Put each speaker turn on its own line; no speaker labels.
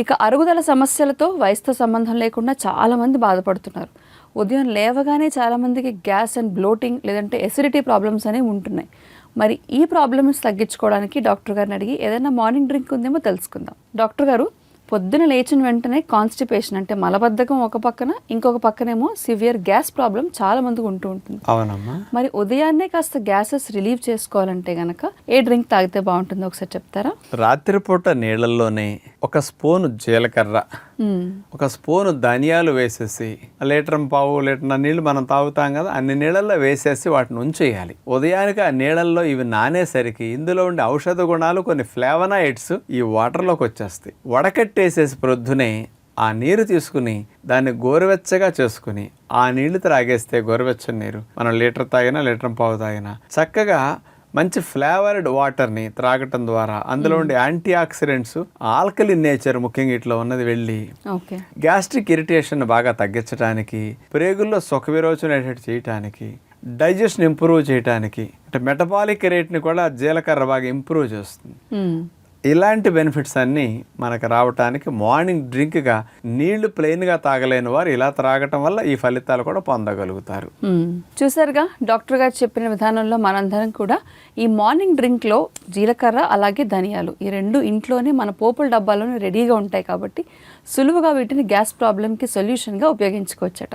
ఇక అరుగుదల సమస్యలతో వయసుతో సంబంధం లేకుండా చాలామంది బాధపడుతున్నారు. ఉదయం లేవగానే చాలామందికి గ్యాస్ అండ్ బ్లోటింగ్ లేదంటే ఎసిడిటీ ప్రాబ్లమ్స్ అనేవి ఉంటున్నాయి. మరి ఈ ప్రాబ్లమ్స్ తగ్గించుకోవడానికి డాక్టర్ గారిని అడిగి ఏదైనా మార్నింగ్ డ్రింక్ ఉందేమో తెలుసుకుందాం. డాక్టర్ గారు పొద్దున లేచిన వెంటనే కాన్స్టిపేషన్ అంటే మలబద్ధకం ఒక పక్కన ఇంకొక పక్కనేమో సివియర్ గ్యాస్ ప్రాబ్లం చాలా మందికి ఉంటూ ఉంటుంది
అవునమ్మా
మరి ఉదయాన్నే కాస్త గ్యాసెస్ రిలీవ్ చేసుకోవాలంటే గనక ఏ డ్రింక్ తాగితే బాగుంటుందో ఒకసారి చెప్తారా
రాత్రిపూట నీళ్ళల్లోనే ఒక స్పూను జీలకర్ర. ఒక స్పూను ధనియాలు వేసేసి లీటర్ పావు లీటర్ నీళ్ళు మనం తాగుతాం కదా అన్ని నీళ్ళల్లో వేసేసి వాటిని ఉంచేయాలి. ఉదయానికి ఆ నీళ్ళల్లో ఇవి నానేసరికి ఇందులో ఉండే ఔషధ గుణాలు కొన్ని ఫ్లేవనాయిడ్స్ ఈ వాటర్లోకి వచ్చేస్తాయి. వడకట్టేసేసి ప్రొద్దునే ఆ నీరు తీసుకుని దాన్ని గోరువెచ్చగా చేసుకుని ఆ నీళ్ళు త్రాగేస్తే గోరువెచ్చని నీరు మనం లీటర్ తాగినా లీటర్ పావు తాగినా చక్కగా మంచి ఫ్లేవర్డ్ వాటర్ని త్రాగటం ద్వారా అందులో ఉండే యాంటీ ఆక్సిడెంట్స్ ఆల్కలిన్ నేచర్ ముఖ్యంగా ఇట్లా ఉన్నది వెళ్ళి గ్యాస్ట్రిక్ ఇరిటేషన్ బాగా తగ్గించడానికి ప్రేగుల్లో సుఖ విరోచనేటట్టు చేయటానికి డైజెషన్ ఇంప్రూవ్ చేయటానికి అంటే మెటబాలిక్ రేట్ని కూడా జీలకర్ర బాగా ఇంప్రూవ్ చేస్తుంది.
మ్మ్.
ఇలాంటి బెనిఫిట్స్ అన్నీ మనకు రావటానికి మార్నింగ్ డ్రింక్గా నీళ్ళు ప్లెయిన్గా తాగలేని వారు ఇలా త్రాగటం వల్ల ఈ ఫలితాలు కూడా పొందగలుగుతారు.
చూసారుగా? డాక్టర్ గారు చెప్పిన విధానంలో మనందరం కూడా ఈ మార్నింగ్ డ్రింక్లో జీలకర్ర అలాగే ధనియాలు ఈ రెండు ఇంట్లోనే మన పోపుల డబ్బాలోనే రెడీగా ఉంటాయి కాబట్టి సులువుగా వీటిని గ్యాస్ ప్రాబ్లంకి సొల్యూషన్గా ఉపయోగించుకోవచ్చట.